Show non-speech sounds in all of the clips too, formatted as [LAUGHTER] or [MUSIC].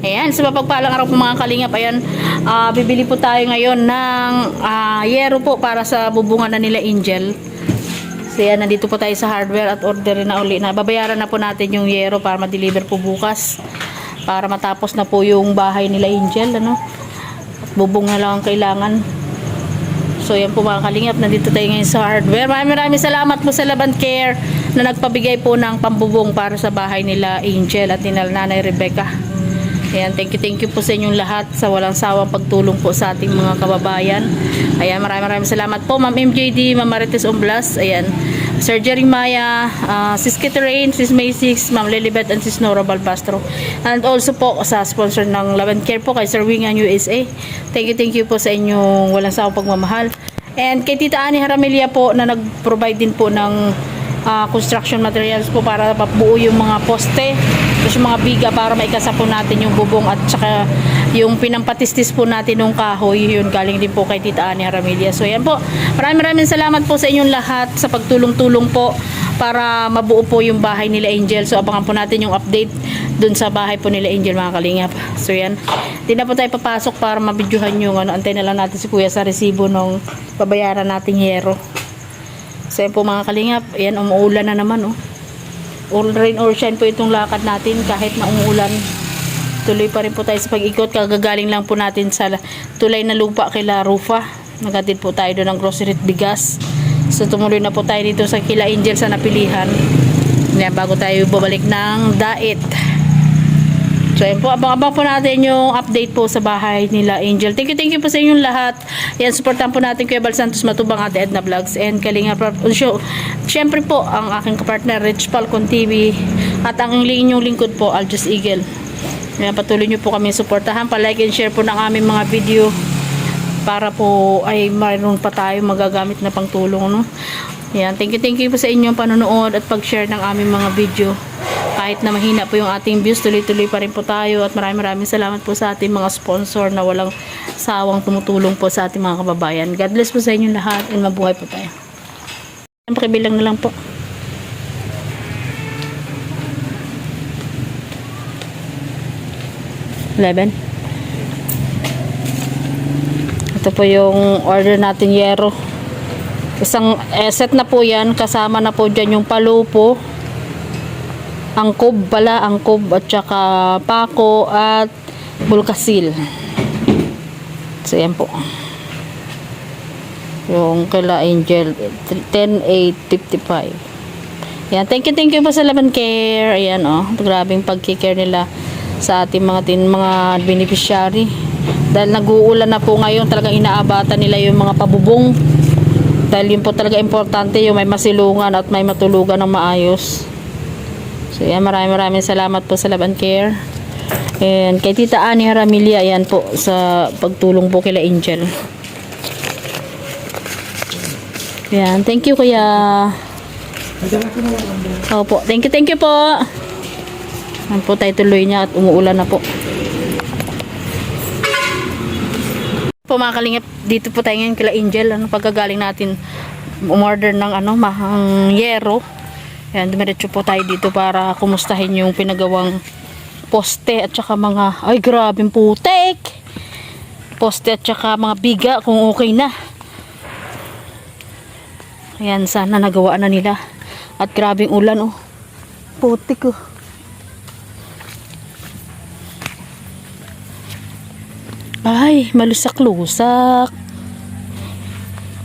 Ayan, sa mapagpalang araw po mga kalingap, ayan, ah, bibili po tayo ngayon ng ah, yero po para sa bubungan na nila Angel. So yan, nandito po tayo sa hardware at order na uli na. Babayaran na po natin yung yero para ma-deliver po bukas. Para matapos na po yung bahay nila Angel, ano. At bubong na lang ang kailangan. So yan po mga kalingap, nandito tayo ngayon sa hardware. Maraming maraming salamat po sa Laban Care na nagpabigay po ng pambubong para sa bahay nila Angel at nila Nanay Rebecca. Ayan, thank you, thank you po sa inyong lahat sa walang sawang pagtulong po sa ating mga kababayan. Ayan, maraming maraming salamat po. Ma'am MJD, Ma'am Marites Umblas, ayan. Sir Jering Maya, uh, Sis Kiterain, Sis Maysix, Ma'am Lilibet, and Sis Nora Balbastro. And also po sa sponsor ng Love and Care po kay Sir Wingan USA. Thank you, thank you po sa inyong walang sawang pagmamahal. And kay Tita Ani Haramilia po na nag-provide din po ng ah, construction materials po para mabuo yung mga poste tapos yung mga biga para maikasa po natin yung bubong at saka yung pinampatistis po natin ng kahoy yun galing din po kay Tita Ani Haramilia so yan po. Maraming maraming salamat po sa inyong lahat sa pagtulong-tulong po para mabuo po yung bahay nila Angel. So abangan po natin yung update dun sa bahay po nila Angel mga kalingap. So yan. Di na po tayo papasok para mabidyohan yung ano antay na lang natin si Kuya sa resibo ng babayaran nating yero. So yan po mga kalingap, ayan umuulan na naman oh. All rain or shine po itong lakad natin kahit na umuulan. Tuloy pa rin po tayo sa pag-ikot. Kagagaling lang po natin sa tulay na lupa kila Rufa. Nagatid po tayo doon ng grocery at bigas. So tumuloy na po tayo dito sa kila Angel sa napilihan. Yan, bago tayo babalik ng daet. So, ayun po, abang-abang po natin yung update po sa bahay nila Angel. Thank you, thank you po sa inyong lahat. Yan, supportan po natin Kuya Bal Santos Matubang Ate Edna Vlogs and Kalinga Show. Siyempre po, ang aking kapartner, Rich Falcon TV at ang inyong lingkod po, Aljus Eagle. Yan, patuloy nyo po kami suportahan. Pa-like and share po ng aming mga video para po ay mayroon pa tayo magagamit na pangtulong. No? Yan, thank you, thank you po sa inyong panonood at pag-share ng aming mga video kahit na mahina po yung ating views, tuloy-tuloy pa rin po tayo at maraming maraming salamat po sa ating mga sponsor na walang sawang tumutulong po sa ating mga kababayan. God bless po sa inyo lahat and mabuhay po tayo. Pakibilang na lang po. Eleven. Ito po yung order natin yero. Isang eh, set na po yan. Kasama na po dyan yung palupo angkob pala, angkob at saka pako at bulkasil. So, yan po. Yung kila Angel, 10,855. Yan, thank you, thank you po sa Laban Care. Ayan, oh, grabing pagkikare nila sa ating mga tin mga beneficiary. Dahil nag-uulan na po ngayon, talagang inaabatan nila yung mga pabubong. Dahil yun po talaga importante, yung may masilungan at may matulugan ng maayos. So, yan, maraming maraming salamat po sa Laban Care. And kay Tita Ani Haramilia, yan po, sa pagtulong po kila Angel. Yan, thank you kuya. Opo, thank you, thank you po. Yan po tayo tuloy niya at umuulan na po. Po mga kalingap, dito po tayo ngayon kila Angel. Ano, pagkagaling natin umorder ng ano, mahang yero. Yan, dumiretso po tayo dito para kumustahin yung pinagawang poste at saka mga, ay grabing putek! Poste at saka mga biga kung okay na. Ayan, sana nagawa na nila. At grabing ulan oh. Putik oh. Ay, malusak-lusak.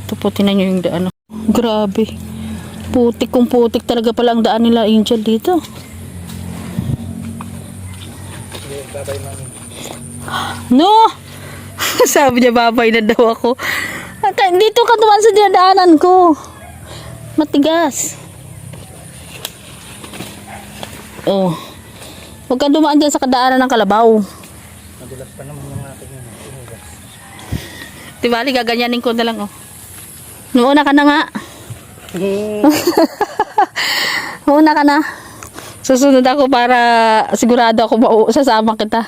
Ito po, tinan nyo yung daan. oh. Grabe. Putik kung putik talaga pala ang daan nila Angel dito. No! [LAUGHS] Sabi niya babay na daw ako. At, dito ka duman sa dinadaanan ko. Matigas. Oh. Huwag kang dumaan dyan sa kadaanan ng kalabaw. Madulas pa naman yung ating inugas. Tibali, gaganyanin ko na lang oh. Nuuna ka na nga. [LAUGHS] Nuuna ka na. Susunod ako para sigurado ako sasama kita.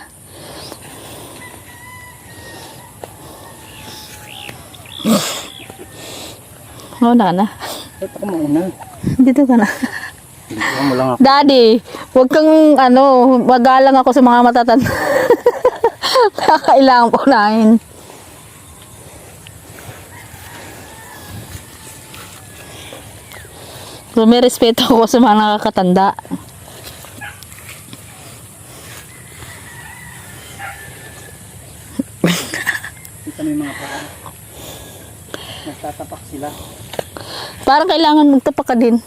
Nuuna ka na. Ba't ako mauna? Dito ka na. Daddy, huwag kang ano, magalang ako sa mga matatanda. [LAUGHS] Kakailangan ko unahin. So, may respeto ako sa mga nakakatanda. Kita yung mga parang. Nagtatapak sila. Parang kailangan magtapak ka din.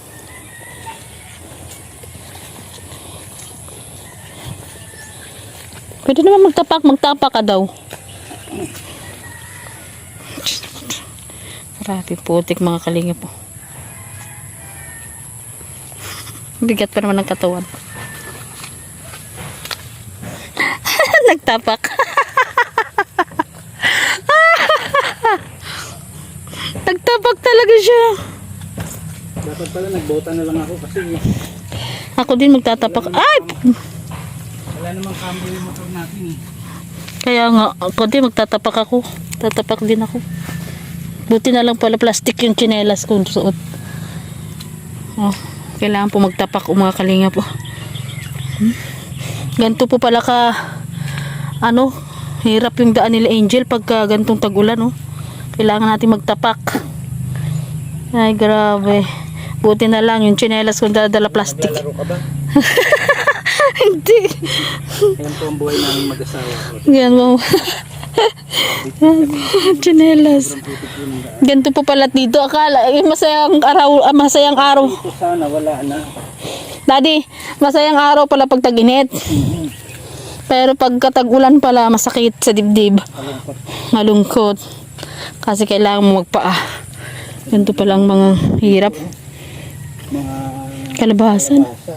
Pwede naman magtapak, magtapak ka daw. Grabe putik mga kalinga po. Bigat pa naman ng katawan. [LAUGHS] Nagtapak. [LAUGHS] Nagtapak talaga siya. Dapat pala nagbota na lang ako kasi Ako din magtatapak. Ay! wala namang cambio yung motor natin eh. Kaya nga, ako din magtatapak ako. Tatapak din ako. Buti na lang pala plastic yung tsinelas kong suot. Oh, kailangan po magtapak o mga kalinga po. Hmm? Ganito po pala ka, ano, hirap yung daan nila Angel pagka gantong tag-ulan, oh. Kailangan natin magtapak. Ay, grabe. Buti na lang yung tsinelas kong dadala plastic. [LAUGHS] Hindi. Ayan po ang buhay namin mag-asawa. Yan mo. [LAUGHS] Chinelas. Ang. Ganito po pala dito. Akala, eh, masayang araw, ah, masayang araw. Sana wala na. Daddy, masayang araw pala pag tag-init. Pero pag katag-ulan pala, masakit sa dibdib. Malungkot. Kasi kailangan mo magpaa. Ganito palang mga hirap. Mga Kalabasan. basa.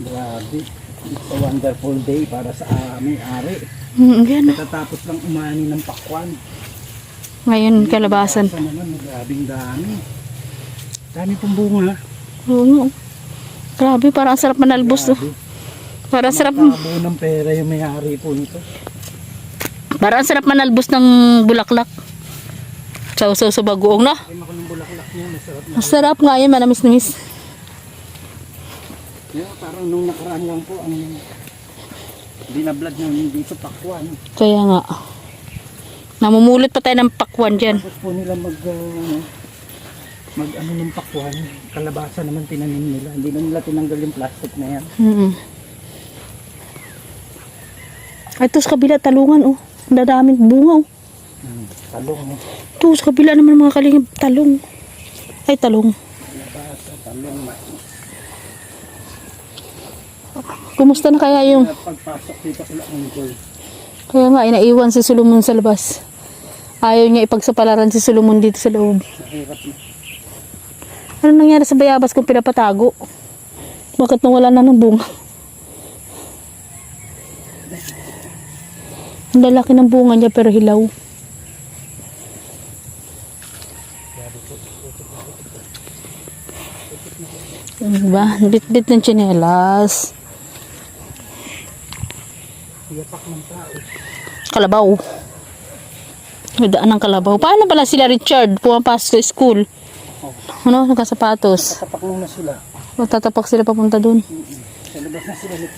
Grabe. It's a wonderful day para sa aming ari. Mm, yan. Katatapos lang umani ng pakwan. Ngayon, kalabasan. Sa naman, dami. Dami pong bunga. Oo. Grabe, parang ang sarap manalbos. Oh. Grabe. Parang sarap, Makakabuo ng pera yung may-ari po nito. parang ang sarap manalbos ng bulaklak. Sausaw sa bagoong na. Ay, ng bulaklak niya. Masarap na. Masarap nga yan, manamis-namis. Yeah, parang nung nakaraan lang po ang binablad namin dito pakwan. Kaya nga. Namumulot pa tayo ng pakwan dyan. Tapos po nila mag uh, mag ano ng pakwan, kalabasa naman tinanim nila. Hindi na nila tinanggal yung plastic na yan. Mm Ito sa kabila, talungan oh. Ang dadaming bunga oh. Hmm. Talong, no? Ito sa kabila naman mga kalingap, talong. Ay, talong. kalabasa, talong, mais. Kumusta na kaya yung... Pagpasok dito sila uncle. Kaya nga, inaiwan si Solomon sa labas. Ayaw niya ipagsapalaran si Solomon dito sa loob. Ano nangyari sa bayabas kung pinapatago? Bakit nawala na ng bunga? Ang lalaki ng bunga niya pero hilaw. Ano ba? Bit-bit ng tsinelas. Iyapak ng tao. Kalabaw. May daan ng kalabaw. Paano pala sila Richard? Pumapasok sa school. Ano? Nakasapatos. Tapak muna sila. Matatapak sila papunta dun. Sa labas na sila yung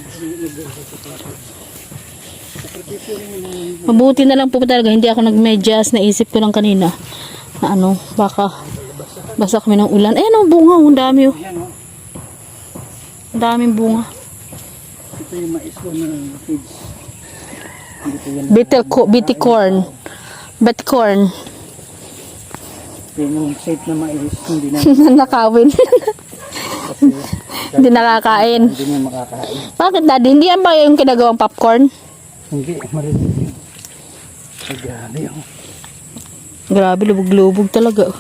Mabuti na lang po talaga, hindi ako nagmedyas, naisip ko lang kanina. Na ano, baka basa kami ng ulan. Eh, ano, bunga, oh, ang dami oh. oh. Ang daming bunga. Ito yung mais ko na kids. Hindi ko bitty corn. Bet corn. Yung shape na mais. Hindi na [LAUGHS] Nakawin. hindi nakakain. hindi na makakain. Bakit daddy? Hindi yan ba yung kinagawang popcorn? Hindi, marinig yun. Ay, grabe oh. Grabe, lubog-lubog talaga.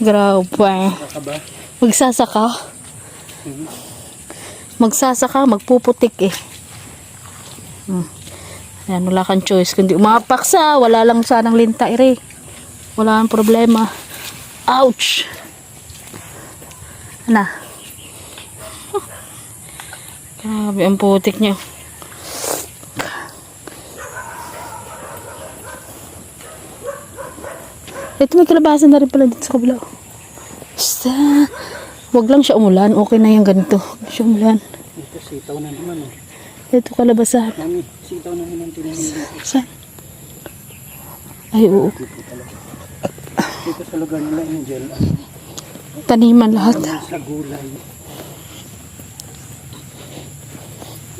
Grabe. Magsasaka. Magsasaka, magpuputik eh. Hmm. Ayan, wala kang choice. Kundi umapaksa, wala lang sanang linta ire. Wala ang problema. Ouch! Ano? [LAUGHS] Grabe ang putik niya. Ito may kalabasan na rin pala dito sa kabila. Basta, wag lang siya umulan. Okay na yan ganito. Wag siya umulan. Ito, sitaw na naman oh. Ito kalabasan. Mami, sitaw na naman. Saan? Ay, oo. Dito sa lugar nila, Angel, Taniman lahat. sa gulay.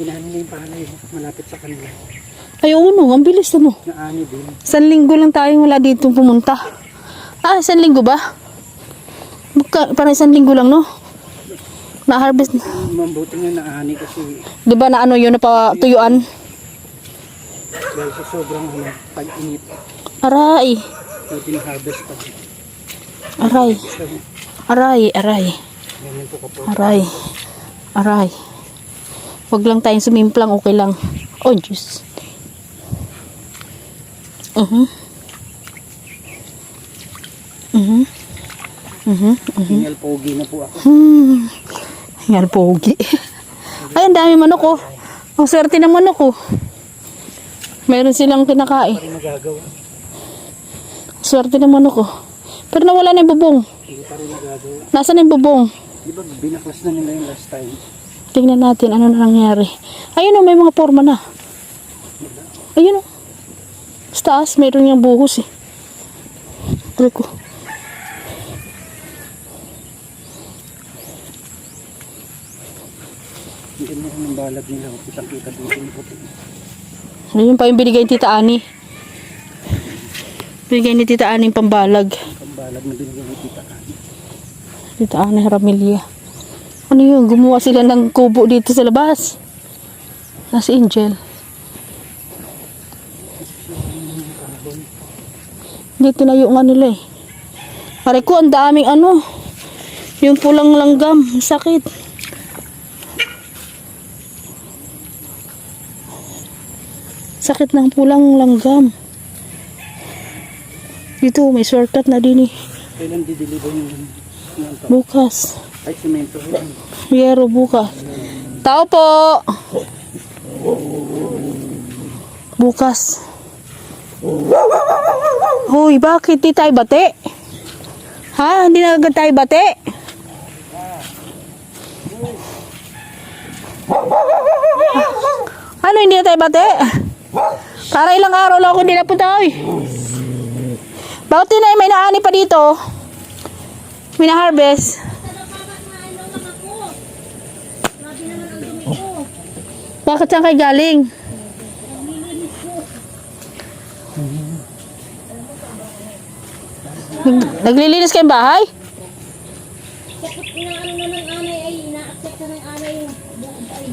Inaani na yung palay, malapit sa kanila. Ay, oo no. Ang bilis ano. Naani din. San linggo lang tayong wala dito pumunta. Ah, san linggo ba? Buka, parang isang linggo lang, no? Na-harvest. Mabuti nga naani kasi Di ba na ano yun, napatuyuan? dahil sa sobrang ano, pag-init, Aray. buti na harvest pa. Aray. Aray, aray. Aray. Aray. Huwag lang tayong sumimplang, okay lang. Oh, Diyos. Mhm. Mhm. Mhm. Hingal pogi na po ako. Hmm. Hingal pogi. Ay, ang dami manok oh. Ang swerte ng manok oh. Meron silang kinakain. Magagawa. Swerte ng manok oh. Pero nawala na yung bubong. Nasaan na yung bubong? Di ba binaklas na nila yung last time? Tingnan natin ano na nangyari. Ayun oh, may mga forma na. Ayun oh. Sa taas, mayroon yung buhos eh. Aray ko. Hindi mo yung balag nila. Kitang kita dito yung puti. Ayun pa yung binigay ni Tita Ani. Binigay ni Tita Ani yung pambalag. Ang balag na binigyan ni Tita Ani. Tita Ani Ramilia. Ano yun? Gumawa sila ng kubo dito sa labas. Nasa Angel. Hindi tinayo nga nila eh. Pare ko, ang daming ano. Yung pulang langgam. Sakit. Sakit ng pulang langgam. Dito, may shortcut na din eh. Kailan dideliver yung? Bukas. Ay, simento. Ayun. Yero bukas. Tao po! Bukas. Hoy, bakit di tayo bate? Ha? Hindi na agad tayo bate? Ano, hindi na tayo bate? Para ilang araw lang ako hindi na punta. Bakit di na may naani pa dito? May na-harvest. Bakit saan kayo galing? Nag- Naglilinis kayong bahay? Na ng anay ay ina-accept na ng anay yung buong ay.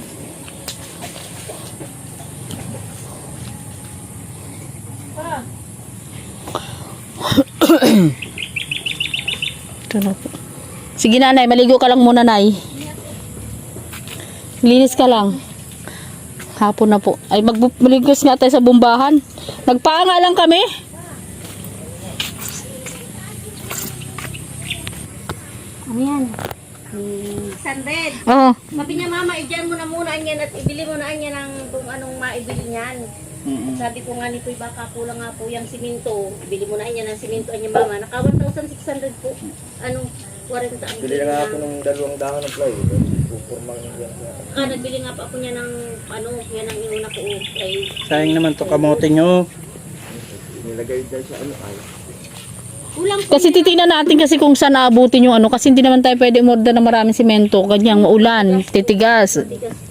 Ito na po. Sige nanay, maligo ka lang muna nay. Linis ka lang. Hapon na po. Ay magmaligos nga tayo sa bumbahan. Nagpaa nga lang kami. Ano yan? Sandred. Oo. Sabi niya, mama, idyan mo na muna yan at ibili mo na yan ng kung anong maibili niyan. Sabi ko nga nito, baka kulang nga po yung siminto. Ibili mo na yan ng siminto niya, mama. Naka 1,600 po. Anong 40 ang Bili na nga ako ng dalawang dahon ng plywood. Pupurma lang yan. Ah, nagbili nga pa ako niya ng, ano, yan ang inuna ko. Ay, Sayang naman to kamote nyo. Nilagay dyan sa ano ay. kulang po. Kasi titingnan natin kasi kung saan naabutin yung ano. Kasi hindi naman tayo pwede umorder ng maraming simento. Ganyang maulan, titigas. Tigas